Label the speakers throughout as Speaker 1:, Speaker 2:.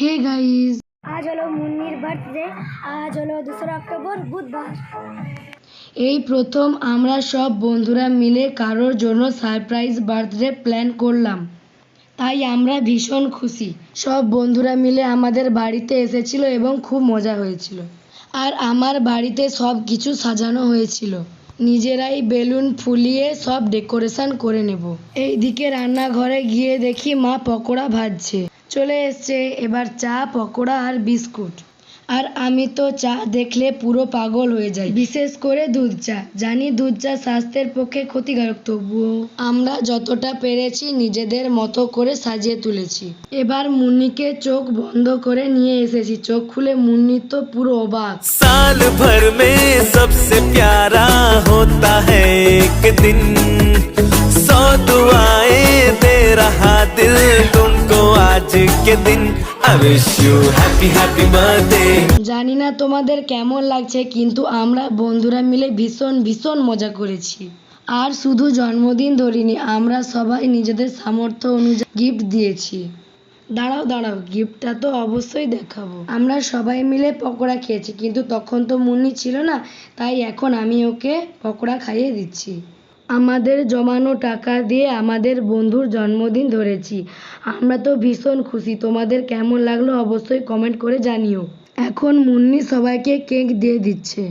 Speaker 1: Hey guys
Speaker 2: আজ হলো মুন্নির birthday আজ হলো দোসরা অক্টোবর বুধবার।
Speaker 1: এই প্রথম আমরা সব বন্ধুরা মিলে কারোর জন্য সারপ্রাইজ বার্থডে প্ল্যান করলাম। তাই আমরা ভীষণ খুশি। সব বন্ধুরা মিলে আমাদের বাড়িতে এসেছিল এবং খুব মজা হয়েছিল। আর আমার বাড়িতে সব কিছু সাজানো হয়েছিল। নিজেরাই বেলুন ফুলিয়ে সব ডেকোরেশন করে নেব। এইদিকে রান্নাঘরে গিয়ে দেখি মা পকোড়া ভাজছে। চলে এসছে। এবার চা, পকোড়া আর বিস্কুট। আর আমি তো চা দেখলে পুরো পাগল হয়ে যাই। বিশেষ করে দুধ চা। জানি দুধ চা স্বাস্থ্যের পক্ষে ক্ষতিকারক, তবুও আমরা যতটা পেরেছি নিজেদের মতো করে সাজিয়ে তুলেছি। এবার মুন্নিকে চোখ বন্ধ করে নিয়ে এসেছি। চোখ খুলে মুন্নি তো পুরো অবাক।
Speaker 3: সাল ভর মে সব আজকে দিন।
Speaker 1: জানি না তোমাদের কেমন লাগছে, কিন্তু আমরা বন্ধুরা মিলে ভীষণ ভীষণ মজা করেছি। আর শুধু জন্মদিন ধরিনি, আমরা সবাই নিজেদের সামর্থ্য অনুযায়ী গিফট দিয়েছি। দাঁড়াও দাঁড়াও গিফটটা তো অবশ্যই দেখাবো। আমরা সবাই মিলে পকোড়া খেয়েছি, কিন্তু তখন তো মুন্নি ছিল না, তাই এখন আমি ওকে পকোড়া খাইয়ে দিচ্ছি। আমাদের জমানো টাকা দিয়ে আমাদের বন্ধুর জন্মদিন ধরেছি। আমরা তো ভীষণ খুশি। তোমাদের কেমন লাগল অবশ্যই কমেন্ট করে জানিও। এখন মুন্নি সবাইকে কেক দিয়ে দিচ্ছে।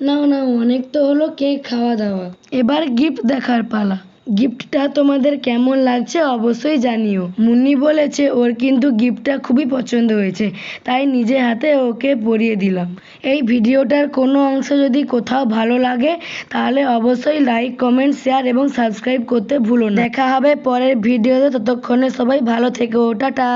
Speaker 1: না না অনেক তো হলো কেক খাওয়া দাওয়া এবার গিফট দেখার পালা। গিফটটা তোমাদের কেমন লাগছে অবশ্যই জানিও। মুন্নি বলেছে, ওর কিন্তু গিফটটা খুবই পছন্দ হয়েছে, তাই নিজে হাতে ওকে পরিয়ে দিলাম। এই ভিডিওটার কোনো অংশ যদি কোথাও ভালো লাগে, তাহলে অবশ্যই লাইক কমেন্ট শেয়ার এবং সাবস্ক্রাইব করতে ভুলো না। দেখা হবে পরের ভিডিওতে, ততক্ষণে সবাই ভালো থেকো, টাটা।